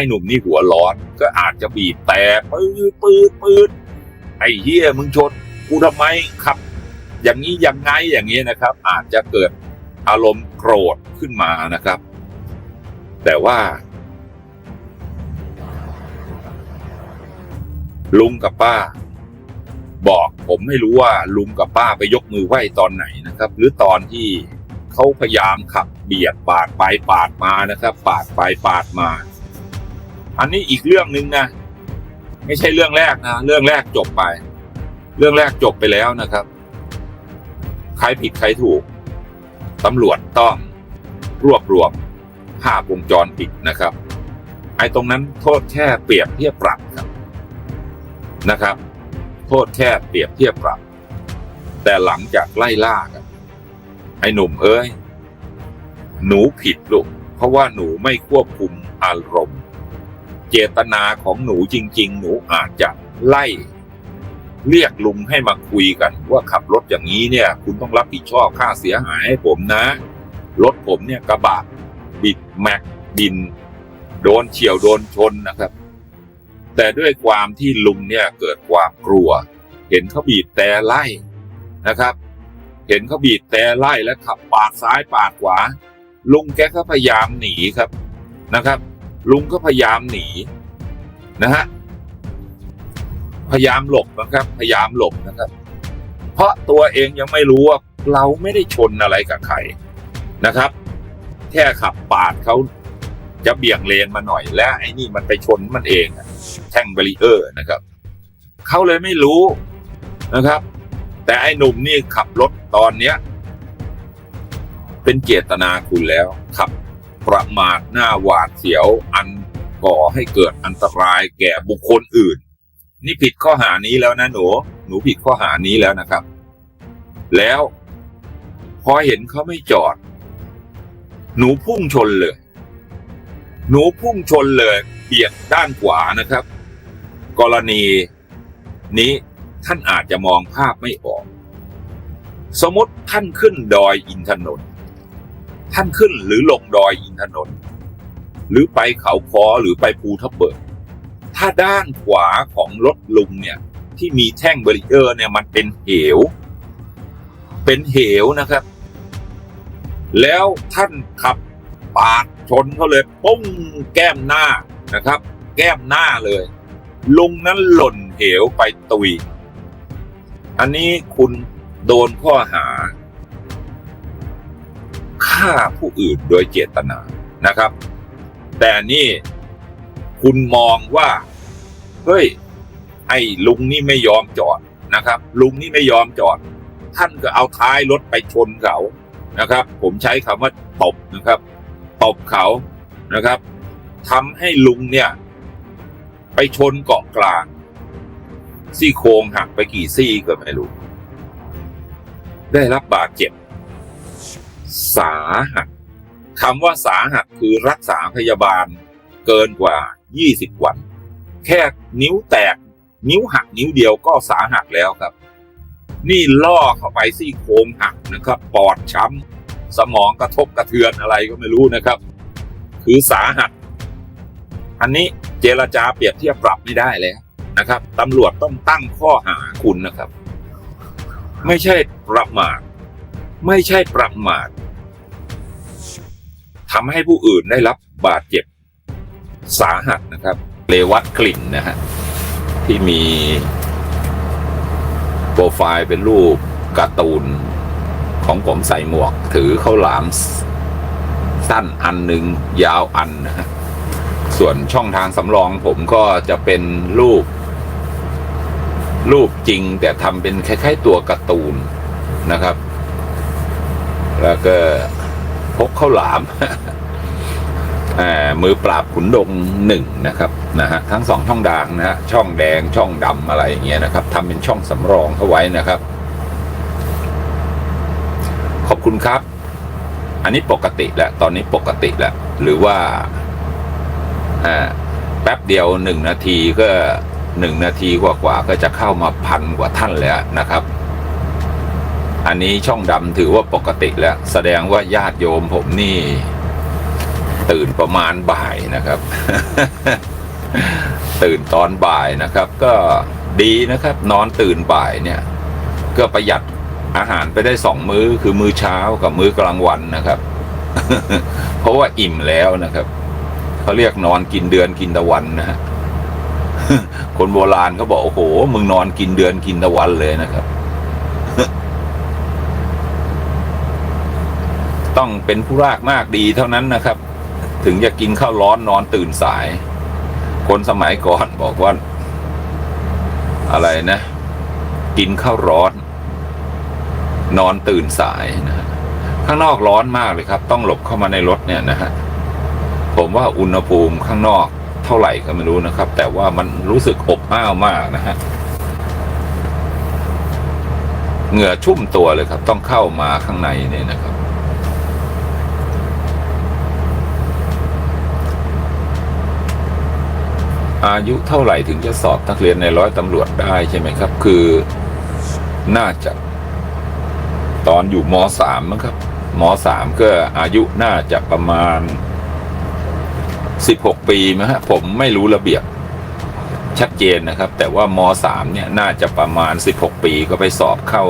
อ้หนุ่มนี่หัวร้อน ก็อาจจะบีบแต่ปืดปืดปืดไอ้เหี้ยมึงชนกูทำไมขับ อย่างนี้ยังไงอย่างนี้นะครับ อาจจะเกิดอารมณ์โกรธขึ้นมานะครับ แต่ว่า ลุงกับป้า บอกผมไม่รู้ว่าลุงกับป้าไปยกมือไหว้ตอนไหนนะครับ หรือตอนที่เขาพยายามขับเบียดปาดไปปาดมานะครับ ปาดไปปาดมา อันนี้อีกเรื่องหนึ่งนะ ไม่ใช่เรื่องแรกนะ เรื่องแรกจบไป เรื่องแรกจบไปแล้วนะครับ ใครผิดใครถูกตำรวจต้องรวบรวมภาพวงจรปิดนะครับ ไอ้ตรงนั้นโทษแค่เปรียบเทียบปรับครับนะครับ โทษแค่เปรียบเทียบปรับ แต่หลังจากไล่ล่ากันไอ้หนุ่มเอ้ย หนูผิดลูกเพราะว่าหนูไม่ควบคุมอารมณ์ เจตนาของหนูจริง ๆ หนูอาจจะไล่ เรียกลุงให้มาคุยกัน ว่าขับรถอย่างนี้เนี่ย คุณต้องรับผิดชอบค่าเสียหายให้ผมนะ รถผมเนี่ยกระบะบิดแม็กดิน โดนเฉียวโดนชนนะครับ แต่ด้วยความที่ลุงเนี่ยเกิดความกลัว เห็นเขาบีบแต่ไล่นะครับ เห็นเขาบีบแต่ไล่และขับปาดซ้ายปาดขวาลุงแกก็พยายามหนีครับนะครับ ลุงก็พยายามหนีนะฮะพยายามหลบนะครับ พยายามหลบนะครับ เพราะตัวเองยังไม่รู้ว่าเราไม่ได้ชนอะไรกับใครนะครับ แค่ขับปาดเขาจะเบี่ยงเลนมาหน่อย และไอ้นี่มันไปชนมันเองแท่งเบรีเออร์นะครับเขาเลยไม่รู้นะครับ แต่ไอ้หนุ่มนี่ขับรถตอนเนี้ย เป็นเจตนาคุณแล้วขับ ประมาทหน้าหวาดเสียวอันก่อให้เกิดอันตรายแก่บุคคลอื่น นี่ผิดข้อหานี้แล้วนะหนูหนูผิดข้อหานี้แล้วนะครับ แล้วพอเห็นเขาไม่จอด หนูพุ่งชนเลย หนูพุ่งชนเลยเบียดด้านขวานะครับ กรณีนี้ท่านอาจจะมองภาพไม่ออก สมมติท่านขึ้นดอยอินทนนท์ ท่านขึ้นหรือลงดอยอินทนนท์หรือไปเขาคอหรือไปภูทับเบิก ถ้าด้านขวาของรถลุงเนี่ย ที่มีแท่งเบรีเออร์เนี่ยมันเป็นเหว เป็นเหวนะครับ แล้วท่านขับปาดชนเขาเลยปุ้งแก้มหน้านะครับ แก้มหน้าเลย ลุงนั้นหล่นเหวไปตุย อันนี้คุณโดนข้อหา ฆ่าผู้อื่นโดยเจตนานะครับ แต่นี่คุณมองว่าเฮ้ยไอ้ลุงนี่ไม่ยอมจอดนะครับ ลุงนี่ไม่ยอมจอด ท่านก็เอาท้ายรถไปชนเขานะครับ ผมใช้คำว่าตบนะครับตบเขานะครับทำให้ลุงเนี่ย ไปชนเกาะกลาง ซี่โครงหักไปกี่ซี่ก็ไม่รู้ ได้รับบาดเจ็บ สาหัสคำว่าสาหัสคือรักษาพยาบาลเกินกว่า 20 วัน แค่นิ้วแตก นิ้วหักนิ้วเดียวก็สาหัสแล้วครับ นี่ล่อเข้าไปซี่โครงหักนะครับ ปอดช้ำ สมองกระทบกระเทือนอะไรก็ไม่รู้นะครับ คือสาหัส อันนี้เจรจาเปรียบเทียบปรับไม่ได้แล้วนะครับตำรวจต้องตั้งข้อหาคุณนะครับ ไม่ใช่ประมาท ไม่ใช่ประมาททำให้ผู้อื่นได้รับบาดเจ็บสาหัสนะครับ เลวัตกลิ่นนะฮะที่มีโปรไฟล์เป็นรูปการ์ตูนของผมใส่หมวก ถือข้าวหลาม สั้นอันหนึ่งยาวอันนะฮะส่วนช่องทางสำรองผมก็จะเป็นรูป รูปจริงแต่ทำเป็นคล้ายๆตัวการ์ตูนนะครับ แล้วก็พกข้าวหลามมือปราบขุนดงหนึ่งนะครับนะฮะทั้งสองช่องดางนะฮะช่องแดงช่องดำอะไรอย่างเงี้ยนะครับทำเป็นช่องสำรองเข้าไว้นะครับ ขอบคุณครับ อันนี้ปกติแล้วตอนนี้ปกติแล้วหรือว่าอ่าแป๊บเดียวหนึ่งนาทีก็หนึ่งนาทีกว่าๆก็จะเข้ามาพันกว่าท่านแล้วนะครับ อันนี้ช่องดำถือว่าปกติแล้ว แสดงว่าญาติโยมผมนี่ ตื่นประมาณบ่ายนะครับ ตื่นตอนบ่ายนะครับ ก็ดีนะครับ นอนตื่นบ่ายเนี่ย ก็ประหยัดอาหารไปได้สองมื้อคือมื้อเช้ากับมื้อกลางวันนะครับ เพราะว่าอิ่มแล้วนะครับเขาเรียกนอนกินเดือนกินตะวันนะฮะคนโบราณเขาบอกโอ้โหมึงนอนกินเดือนกินตะวันเลยนะครับ ต้องเป็นผู้รากมากดีเท่านั้นนะครับ ถึงจะกินข้าวร้อนนอนตื่นสาย คนสมัยก่อนบอกว่า อะไรนะ กินข้าวร้อน นอนตื่นสายนะฮะข้างนอกร้อนมากเลยครับ ต้องหลบเข้ามาในรถเนี่ยนะฮะผมว่าอุณหภูมิข้างนอกเท่าไหร่ก็ไม่รู้นะครับ แต่ว่ามันรู้สึกอบอ้าวมากนะฮะเหงื่อชุ่มตัวเลยครับ ต้องเข้ามาข้างในเนี่ยนะครับ อายุเท่าไหร่ถึงจะสอบนักเรียนในร้อยตำรวจได้ใช่ไหมครับ คือน่าจะตอนอยู่มสามมั้งครับมสามก็อายุน่าจะประมาณสิบหกปีมั้งฮะผมไม่รู้ระเบียบชัดเจนนะครับ แต่ว่ามสามเนี่ยน่าจะประมาณสิบหกปีก็ไปสอบเข้า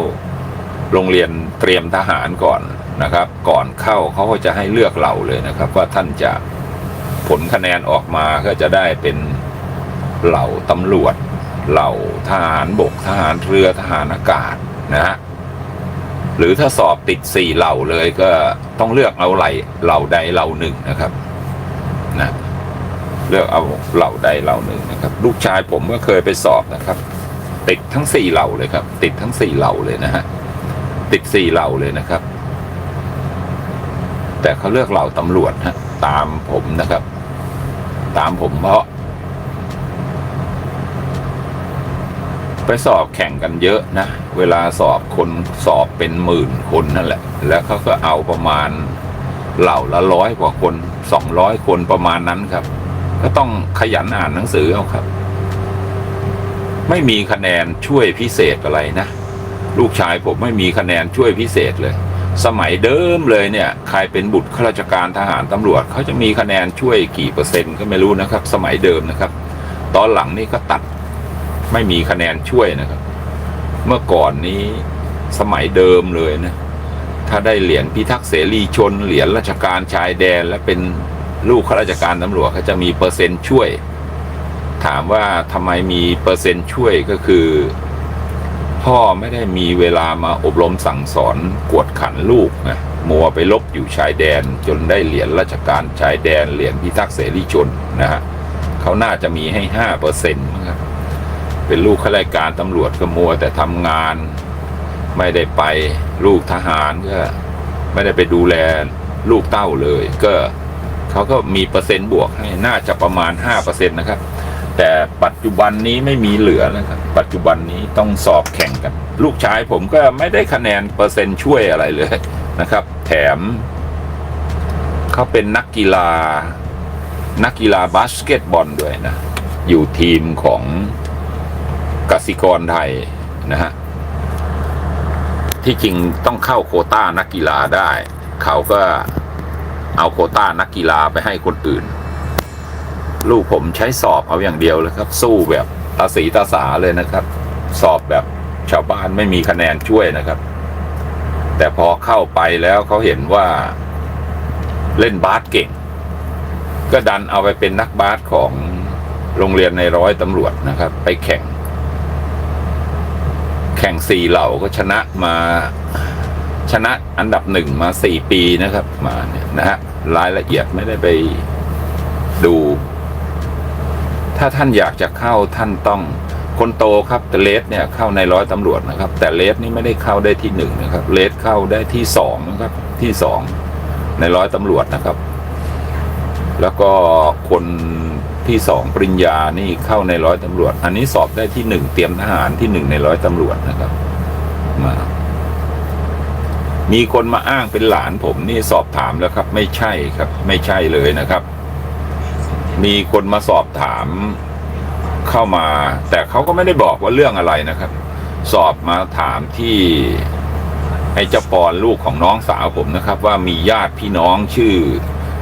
โรงเรียนเตรียมทหารก่อนนะครับ ก่อนเข้าเขาก็จะให้เลือกเราเลยนะครับ ว่าท่านจะผลคะแนนออกมาก็จะได้เป็น เหล่าตำรวจ เหล่าทหารบกทหารเรือทหารอากาศนะฮะหรือถ้าสอบติดสี่เหล่าเลยก็ต้องเลือกเอาไหลเหล่าใดเหล่าหนึ่งนะครับนะเลือกเอาเหล่าใดเหล่าหนึ่งนะครับ ลูกชายผมก็เคยไปสอบนะครับ ติดทั้งสี่เหล่าเลยครับ ติดทั้งสี่เหล่าเลยนะฮะติดสี่เหล่าเลยนะครับ แต่เขาเลือกเหล่าตำรวจฮะตามผมนะครับ ตามผมเพราะ ไปสอบแข่งกันเยอะนะ เวลาสอบคนสอบเป็นหมื่นคนนั่นแหละ แล้วเขาก็เอาประมาณเหล่าละร้อยกว่าคนสองร้อยคนประมาณนั้นครับ ก็ต้องขยันอ่านหนังสือเอาครับ ไม่มีคะแนนช่วยพิเศษอะไรนะ ลูกชายผมไม่มีคะแนนช่วยพิเศษเลย สมัยเดิมเลยเนี่ย ใครเป็นบุตรข้าราชการทหารตำรวจเขาจะมีคะแนนช่วยกี่เปอร์เซ็นต์ก็ไม่รู้นะครับ สมัยเดิมนะครับ ตอนหลังนี่ก็ตัด ไม่มีคะแนนช่วยนะครับ เมื่อก่อนนี้สมัยเดิมเลยนะ ถ้าได้เหรียญพิทักษ์เสรีชน เหรียญราชการชายแดน และเป็นลูกข้าราชการตำรวจเขาจะมีเปอร์เซ็นต์ช่วย ถามว่าทำไมมีเปอร์เซ็นต์ช่วยก็คือ พ่อไม่ได้มีเวลามาอบรมสั่งสอนกวดขันลูกนะมัวไปลบอยู่ชายแดน จนได้เหรียญราชการชายแดนเหรียญพิทักษ์เสรีชนนะฮะเขาน่าจะมีให้ห้าเปอร์เซ็นต์ครับ เป็นลูกข้าราชการตำรวจก็มัวแต่ทำงาน ไม่ได้ไปลูกทหารก็ไม่ได้ไปดูแลลูกเต้าเลย ก็เขาก็มีเปอร์เซ็นต์บวกให้น่าจะประมาณห้าเปอร์เซ็นต์นะครับ แต่ปัจจุบันนี้ไม่มีเหลือแล้วครับ ปัจจุบันนี้ต้องสอบแข่งกัน ลูกชายผมก็ไม่ได้คะแนนเปอร์เซ็นต์ช่วยอะไรเลยนะครับ แถมเขาเป็นนักกีฬา นักกีฬาบาสเกตบอลด้วยนะ อยู่ทีมของ สิกรไทยนะฮะที่จริงต้องเข้าโคต้านักกีฬาได้ เขาก็เอาโคต้านักกีฬาไปให้คนอื่น ลูกผมใช้สอบเอาอย่างเดียวเลยครับ สู้แบบตาสีตาสาเลยนะครับ สอบแบบชาวบ้านไม่มีคะแนนช่วยนะครับ แต่พอเข้าไปแล้วเขาเห็นว่าเล่นบาสเก่ง ก็ดันเอาไปเป็นนักบาสของโรงเรียนในร้อยตำรวจนะครับ ไปแข่ง แข่งสี่เหล่าก็ชนะมาชนะอันดับหนึ่งมาสี่ปีนะครับ มาเนี่ยนะฮะรายละเอียดไม่ได้ไปดู ถ้าท่านอยากจะเข้าท่านต้องคนโตครับแต่เลสเนี่ยเข้าในร้อยตำรวจนะครับ แต่เลสนี่ไม่ได้เข้าได้ที่หนึ่งนะครับเลสเข้าได้ที่สองนะครับที่สองในร้อยตำรวจนะครับ แล้วก็คน ที่สองปริญญานี่เข้าในร้อยตำรวจ อันนี้สอบได้ที่หนึ่งเตรียมทหารที่หนึ่งในร้อยตำรวจนะครับมามีคนมาอ้างเป็นหลานผมนี่สอบถามแล้วครับ ไม่ใช่ครับ ไม่ใช่เลยนะครับ มีคนมาสอบถามเข้ามา แต่เขาก็ไม่ได้บอกว่าเรื่องอะไรนะครับ สอบมาถามที่ไอ้เจ้าปอนลูกของน้องสาวผมนะครับ ว่ามีญาติพี่น้องชื่อ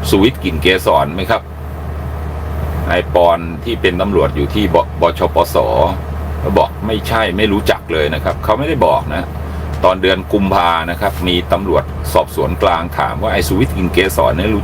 สุวิทย์กลิ่นเกสรไหมครับ นายปอนที่เป็นตำรวจอยู่ที่บบชปสเขาบอกไม่ใช่ไม่รู้จักเลยนะครับ เขาไม่ได้บอกนะ ตอนเดือนกุมภานะครับ มีตำรวจสอบสวนกลางถามว่าไอ้สุวิทย์กลิ่นเกสอเนี่รู้